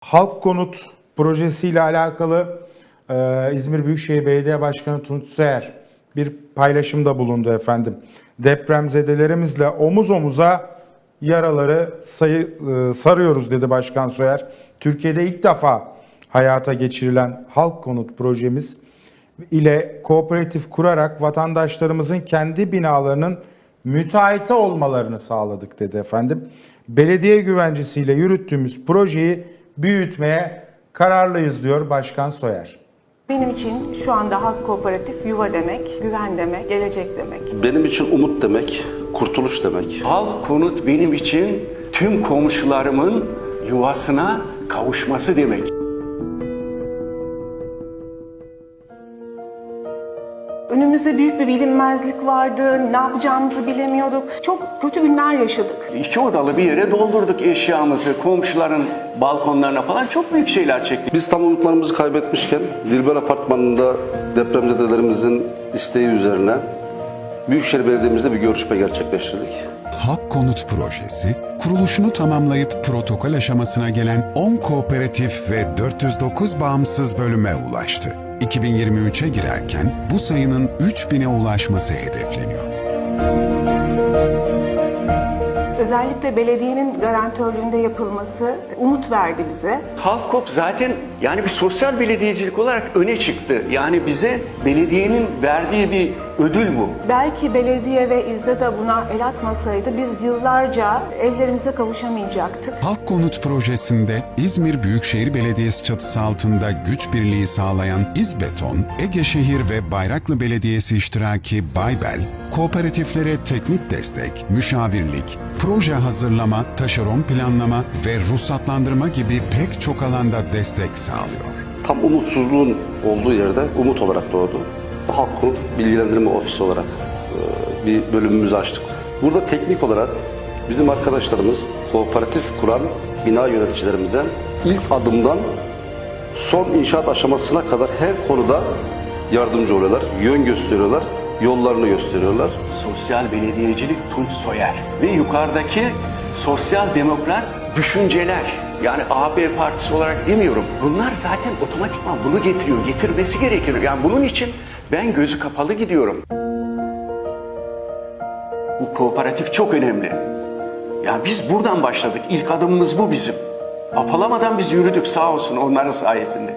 Halk Konut projesiyle alakalı e, İzmir Büyükşehir Belediye Başkanı Tunç Soyer bir paylaşımda bulundu efendim. Depremzedelerimizle omuz omuza yaraları sayı, e, sarıyoruz dedi Başkan Soyer. Türkiye'de ilk defa hayata geçirilen Halk Konut projemiz ile kooperatif kurarak vatandaşlarımızın kendi binalarının müteahhiti olmalarını sağladık dedi efendim. Belediye güvencesiyle yürüttüğümüz projeyi büyütmeye kararlıyız diyor Başkan Soyer. Benim için şu anda Halk Kooperatif yuva demek, güven demek, gelecek demek. Benim için umut demek, kurtuluş demek. Halk konut benim için tüm komşularımın yuvasına kavuşması demek. Önümüzde büyük bir bilinmezlik vardı, ne yapacağımızı bilemiyorduk. Çok kötü günler yaşadık. İki odalı bir yere doldurduk eşyamızı, komşuların balkonlarına falan çok büyük şeyler çektik. Biz tam umutlarımızı kaybetmişken Dilber Apartmanı'nda depremzedelerimizin isteği üzerine Büyükşehir Belediye'mizde bir görüşme gerçekleştirdik. Halk Konut Projesi, kuruluşunu tamamlayıp protokol aşamasına gelen 10 kooperatif ve 409 bağımsız bölüme ulaştı. 2023'e girerken bu sayının 3000'e ulaşması hedefleniyor. Özellikle belediyenin garantörlüğünde yapılması umut verdi bize. Halkop zaten yani bir sosyal belediyecilik olarak öne çıktı. Yani bize belediyenin verdiği bir ödül bu. Belki belediye ve İzde de buna el atmasaydı biz yıllarca evlerimize kavuşamayacaktık. Halk Konut Projesi'nde İzmir Büyükşehir Belediyesi çatısı altında güç birliği sağlayan İzbeton, Ege Şehir ve Bayraklı Belediyesi iştiraki Baybel, kooperatiflere teknik destek, müşavirlik, proje hazırlama, taşeron planlama ve ruhsatlandırma gibi pek çok alanda destek sağlıyor. Tam umutsuzluğun olduğu yerde umut olarak doğdu. Halk Bilgilendirme Ofisi olarak e, bir bölümümüzü açtık. Burada teknik olarak bizim arkadaşlarımız kooperatif kuran bina yöneticilerimize ilk adımdan son inşaat aşamasına kadar her konuda yardımcı oluyorlar, yön gösteriyorlar, yollarını gösteriyorlar. Sosyal belediyecilik Tunç Soyer ve yukarıdaki sosyal demokrat düşünceler. Yani AB partisi olarak demiyorum. Bunlar zaten otomatikman bunu getiriyor, getirmesi gerekir. Yani bunun için ben gözü kapalı gidiyorum. Bu kooperatif çok önemli. Yani biz buradan başladık. İlk adımımız bu bizim. Apalamadan biz yürüdük sağ olsun onların sayesinde.